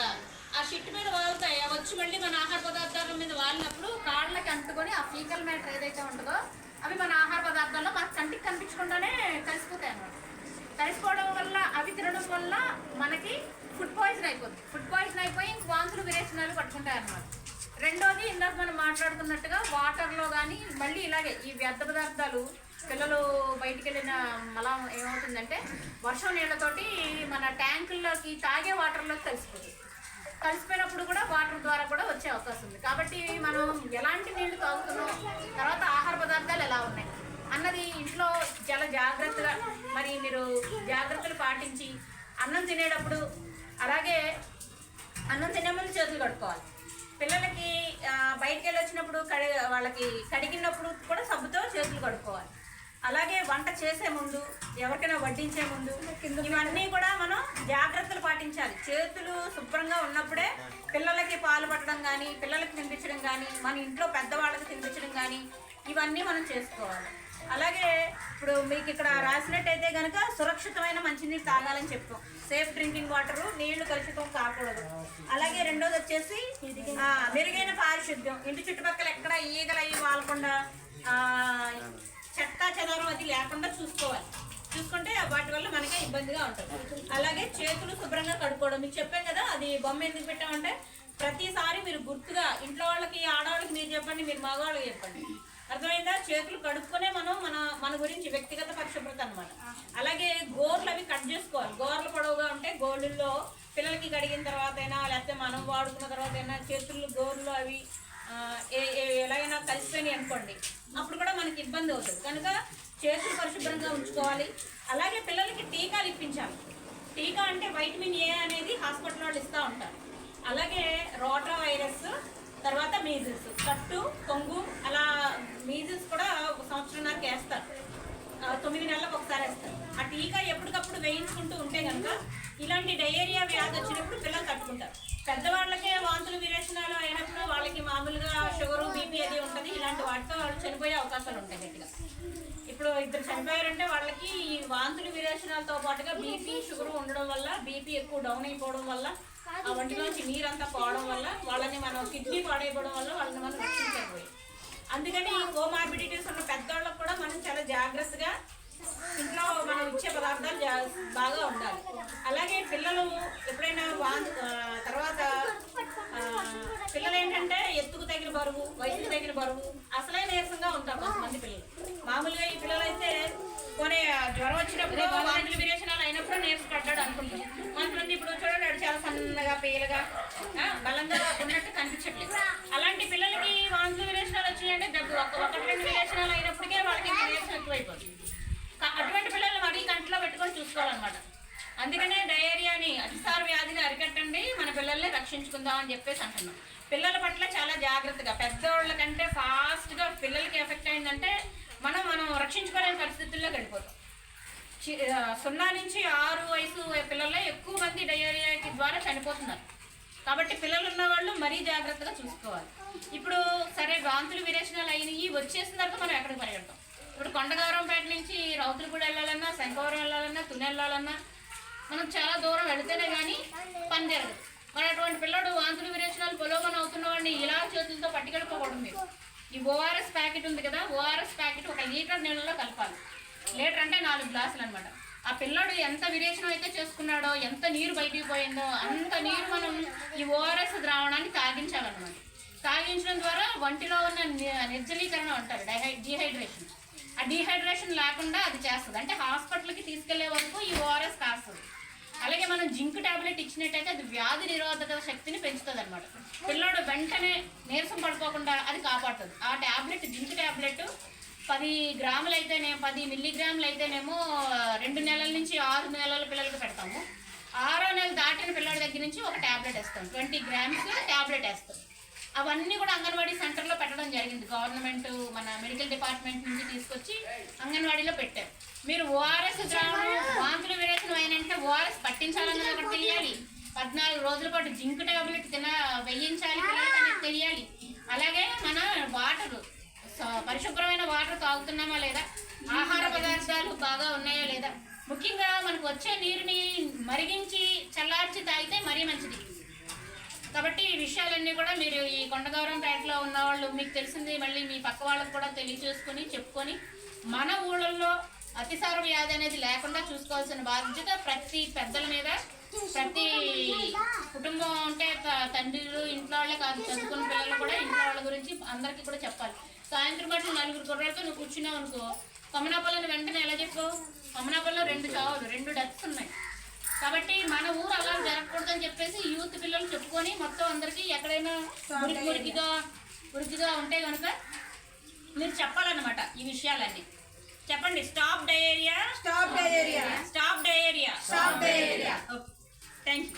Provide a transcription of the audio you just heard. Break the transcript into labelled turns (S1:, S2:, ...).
S1: కదా ఆ షిట్ మీద వాళ్తాయి వచ్చి మళ్ళీ మన ఆహార పదార్థాల మీద వాలినప్పుడు కాళ్ళకి అంటుకొని ఆ ఫీకల్ మ్యాటర్ ఏదైతే ఉంటుందో అవి మన ఆహార పదార్థాల్లో మన కంటికి కనిపించకుండానే కలిసిపోతాయి అన్నమాట. కలిసిపోవడం వల్ల అవి తినడం వల్ల మనకి ఫుడ్ పాయిజన్ అయిపోతుంది ఫుడ్ పాయిజన్ అయిపోయి ఇంక వాంతులు విరేచనాలు పట్టుకుంటాయి అన్నమాట. రెండోది ఇందాక మనం మాట్లాడుకున్నట్టుగా వాటర్లో కానీ మళ్ళీ ఇలాగే ఈ వ్యర్థ పదార్థాలు పిల్లలు బయటికి వెళ్ళిన మలా ఏమవుతుందంటే వర్షం నీళ్ళతోటి మన ట్యాంకుల్లోకి తాగే వాటర్లోకి కలిసిపోతుంది కలిసిపోయినప్పుడు కూడా వాటర్ ద్వారా కూడా వచ్చే అవకాశం ఉంది. కాబట్టి మనం ఎలాంటి నీళ్ళు తాగుతున్నాం తర్వాత ఆహార పదార్థాలు ఎలా ఉన్నాయి? అన్నది ఇంట్లో చాలా జాగ్రత్తగా మరి మీరు జాగ్రత్తలు పాటించి అన్నం తినేటప్పుడు అలాగే అన్నం తినే ముందు చేతులు కడుక్కోవాలి. పిల్లలకి బయటికి వెళ్ళి వచ్చినప్పుడు కడి వాళ్ళకి కడిగినప్పుడు కూడా సబ్బుతో చేతులు కడుక్కోవాలి. అలాగే వంట చేసే ముందు ఎవరికైనా వడ్డించే ముందు ఇవన్నీ కూడా మనం జాగ్రత్తలు పాటించాలి. చేతులు శుభ్రంగా ఉన్నప్పుడే పిల్లలకి పాలు పట్టడం కానీ పిల్లలకి తినిపించడం కానీ మన ఇంట్లో పెద్దవాళ్ళకి తినిపించడం కానీ ఇవన్నీ మనం చేసుకోవాలి. అలాగే ఇప్పుడు మీకు ఇక్కడ రాసినట్టయితే కనుక సురక్షితమైన మంచినీరు తాగాలని చెప్తాం సేఫ్ డ్రింకింగ్ వాటరు నీళ్ళు కలుషితం కాకూడదు. అలాగే రెండోది వచ్చేసి మెరుగైన పారిశుద్ధ్యం. ఇంటి చుట్టుపక్కల ఎక్కడ ఈగలు అవి వాలకుండా చెత్త చెదారం అది లేకుండా చూసుకోవాలి. చూసుకుంటే వాటి వల్ల మనకే ఇబ్బందిగా ఉంటుంది. అలాగే చేతులు శుభ్రంగా కడుక్కోవడం. మీకు చెప్పాం కదా అది బొమ్మ ఎందుకు పెట్టామంటే ప్రతిసారి మీరు గుర్తుగా ఇంట్లో వాళ్ళకి ఆడవాళ్ళకి మీరు చెప్పండి మీరు మగవాళ్ళకి చెప్పండి. అర్థమైందా? చేతులు కడుక్కునే మనం మన మన గురించి వ్యక్తిగత పరిశుభ్రత అనమాట అలాగే గోర్లు అవి కట్ చేసుకోవాలి. గోర్లు పొడవుగా ఉంటే గోళ్ళల్లో పిల్లలకి కడిగిన తర్వాత అయినా లేకపోతే మనం వాడుకున్న తర్వాత అయినా చేతులు గోర్లు అవి ఏ- ఎలాగైనా కలిసిపోయినాయి అనుకోండి అప్పుడు కూడా మనకి ఇబ్బంది అవుతుంది. కనుక చేతులు పరిశుభ్రంగా ఉంచుకోవాలి. అలాగే పిల్లలకి టీకాలు ఇప్పించాలి. టీకా అంటే వైటమిన్ ఏ అనేది హాస్పిటల్ వాళ్ళు ఇస్తూ ఉంటారు. అలాగే రోటా వైరస్ తర్వాత మీజిల్స్. కట్టు పొంగు అలా మీజిల్స్ కూడా ఒక సంవత్సరంన్నరకి వేస్తారు. తొమ్మిది నెలలకు ఒకసారి వేస్తారు. ఆ టీకా ఎప్పటికప్పుడు వేయించుకుంటూ ఉంటే కనుక ఇలాంటి డయేరియా వ్యాధి వచ్చినప్పుడు పిల్లలు తట్టుకుంటారు. పెద్దవాళ్ళకే వాంతులు విరేచనాలు అయినప్పుడు వాళ్ళకి మామూలుగా షుగరు బీపీ అది ఉంటుంది. ఇలాంటి వాటితో వాళ్ళు చనిపోయే అవకాశాలు ఉంటాయి గట్టిగా. ఇప్పుడు ఇద్దరు చనిపోయారంటే వాళ్ళకి ఈ వాంతులు విరేచనాలతో పాటుగా బీపీ షుగర్ ఉండడం వల్ల బీపీ ఎక్కువ డౌన్ అయిపోవడం వల్ల ఆ వంటిలోంచి నీరంతా పోవడం వల్ల వాళ్ళని మనం కిడ్నీ పాడైపోవడం వల్ల వాళ్ళని మనం రక్షించకపోయి అందుకని ఈ కోమార్బిడిటీస్ ఉన్న పెద్దవాళ్ళకు కూడా మనం చాలా జాగ్రత్తగా ఇంట్లో మనం ఇచ్చే పదార్థాలు జా- బాగా ఉండాలి. అలాగే పిల్లలు ఎప్పుడైనా వా తర్వాత పిల్లలు ఏంటంటే ఎత్తుకు తగిన బరువు వయసుకు తగిన బరువు అసలే నీరసంగా ఉంటారు కొంతమంది పిల్లలు. జ్వరం వచ్చినప్పుడు వాంతులు విరేచనాలు అయినప్పుడు నీరస పడ్డాడు అనుకుంటాం. కొంతమంది ఇప్పుడు చూడండి చాలా సన్నగా పేలుగా బలంగా ఉన్నట్టు కనిపించట్లేదు. అలాంటి పిల్లలకి వాంతులు విరేచనాలు వచ్చినాయంటే దగ్గు ఒక ఒకటి రెండు విరేచనాలు అయినప్పటికే వాళ్ళకి నీరసం ఎక్కువైపోతుంది. అటువంటి పిల్లల్ని మరీ కంట్లో పెట్టుకొని చూసుకోవాలన్నమాట. అందుకనే డయేరియాని అతిసార వ్యాధిని అరికట్టండి మన పిల్లల్ని రక్షించుకుందాం అని చెప్పేసి అంటున్నాం. పిల్లల పట్ల చాలా జాగ్రత్తగా పెద్దవాళ్ళ కంటే ఫాస్ట్గా పిల్లలకి ఎఫెక్ట్ అయిందంటే మనం మనం రక్షించుకోలేని పరిస్థితుల్లో గడిపోతాం. సున్నా నుంచి ఆరు వయసు పిల్లల్లో ఎక్కువ మంది డయేరియాకి ద్వారా చనిపోతున్నారు. కాబట్టి పిల్లలు ఉన్న వాళ్ళు మరీ జాగ్రత్తగా చూసుకోవాలి. ఇప్పుడు సరే వాంతులు విరేచనాలు అయినవి వచ్చేసిన తర్వాత మనం ఎక్కడికి పరిగెడతాం? ఇప్పుడు కొండగారంపేట నుంచి రౌతులపూడి వెళ్ళాలన్నా శంకవరం వెళ్ళాలన్నా తుని వెళ్ళాలన్నా మనం చాలా దూరం వెళితేనే కానీ పని జరగదు. మరి అటువంటి పిల్లడు వాంతులు విరేచనాలు పొలోమని అవుతున్న వాడిని ఇలా చేతులతో పట్టుకెళ్ళిపోకూడదు మీరు. ఈ ఓఆర్ఎస్ ప్యాకెట్ ఉంది కదా ఓఆర్ఎస్ ప్యాకెట్ ఒక లీటర్ నీళ్ళలో కలపాలి. లీటర్ అంటే నాలుగు గ్లాసులు అనమాట ఆ పిల్లడు ఎంత విరేచనం అయితే చేసుకున్నాడో ఎంత నీరు బయటికి పోయిందో అంత నీరు మనం ఈ ఓఆర్ఎస్ ద్రావణాన్ని తాగించాలన్నమాట. తాగించడం ద్వారా ఒంటిలో ఉన్న నిర్జలీకరణ అంటారు డైహై డీహైడ్రేషన్. ఆ డీహైడ్రేషన్ లేకుండా అది చేస్తుంది. అంటే హాస్పిటల్కి తీసుకెళ్ళే వరకు ఈ ఓఆర్ఎస్ కాస్తుంది. అలాగే మనం జింక్ టాబ్లెట్ ఇచ్చినట్టయితే అది వ్యాధి నిరోధక శక్తిని పెంచుతుంది అనమాట పిల్లోడు వెంటనే నీరసం పడిపోకుండా అది కాపాడుతుంది. ఆ టాబ్లెట్ జింక్ టాబ్లెట్ పది గ్రాములు అయితేనే పది మిల్లీగ్రాములు అయితేనేమో రెండు నెలల నుంచి ఆరు నెలల పిల్లలకు పెడతాము. ఆరో నెల దాటిన పిల్లల దగ్గర నుంచి ఒక ట్యాబ్లెట్ వేస్తాం. ట్వంటీ గ్రామ్స్ ట్యాబ్లెట్ వేస్తాం. అవన్నీ కూడా అంగన్వాడీ సెంటర్లో పెట్టడం జరిగింది. గవర్నమెంట్ మన మెడికల్ డిపార్ట్మెంట్ నుంచి తీసుకొచ్చి అంగన్వాడీలో పెట్టారు మీరు ఓఆర్ఎస్ ద్రావణం వాంతులు విరేచనం అయినంటే ఓఆర్ఎస్ పట్టించాలన్నది ఒకటి తెలియాలి. పద్నాలుగు రోజుల పాటు జింక్ టాబ్లెట్ తిన వేయించాలి అనేది తెలియాలి. అలాగే మన వాటర్ పరిశుభ్రమైన వాటర్ తాగుతున్నామా లేదా? ఆహార పదార్థాలు బాగా ఉన్నాయా లేదా? ముఖ్యంగా మనకు వచ్చే నీరుని మరిగించి చల్లార్చి తాగితే మరీ మంచిది. కాబట్టి ఈ విషయాలన్నీ కూడా మీరు ఈ కొండగౌరంపేటలో ఉన్న వాళ్ళు మీకు తెలిసింది మళ్ళీ మీ పక్క వాళ్ళకు కూడా తెలియచేసుకొని చెప్పుకొని మన ఊళ్ళల్లో అతిసార వ్యాధి అనేది లేకుండా చూసుకోవాల్సిన బాధ్యత ప్రతి పెద్దల మీద. ప్రతి కుటుంబం అంటే తండ్రులు ఇంట్లో వాళ్ళే కాదు చదువుకున్న పిల్లలు కూడా ఇంట్లో వాళ్ళ గురించి అందరికీ కూడా చెప్పాలి. సాయంత్రం పాటు నలుగురు కుర్రాలతో నువ్వు కూర్చున్నావు అనుకో కమనాపల్లిని వెంటనే ఎలా చెప్పావు కమనాపల్లిలో రెండు చావులు రెండు డెత్స్ ఉన్నాయి. కాబట్టి మన ఊరు అలా జరగకూడదని చెప్పేసి యూత్ పిల్లలు చెప్పుకొని మొత్తం అందరికీ ఎక్కడైనా మురికి మురికిగా మురికిగా ఉంటే కనుక మీరు చెప్పాలన్నమాట ఈ విషయాలన్నీ. చెప్పండి. Stop diarrhoea?
S2: Stop diarrhoea. Stop diarrhoea. Stop diarrhoea. Okay. Thank you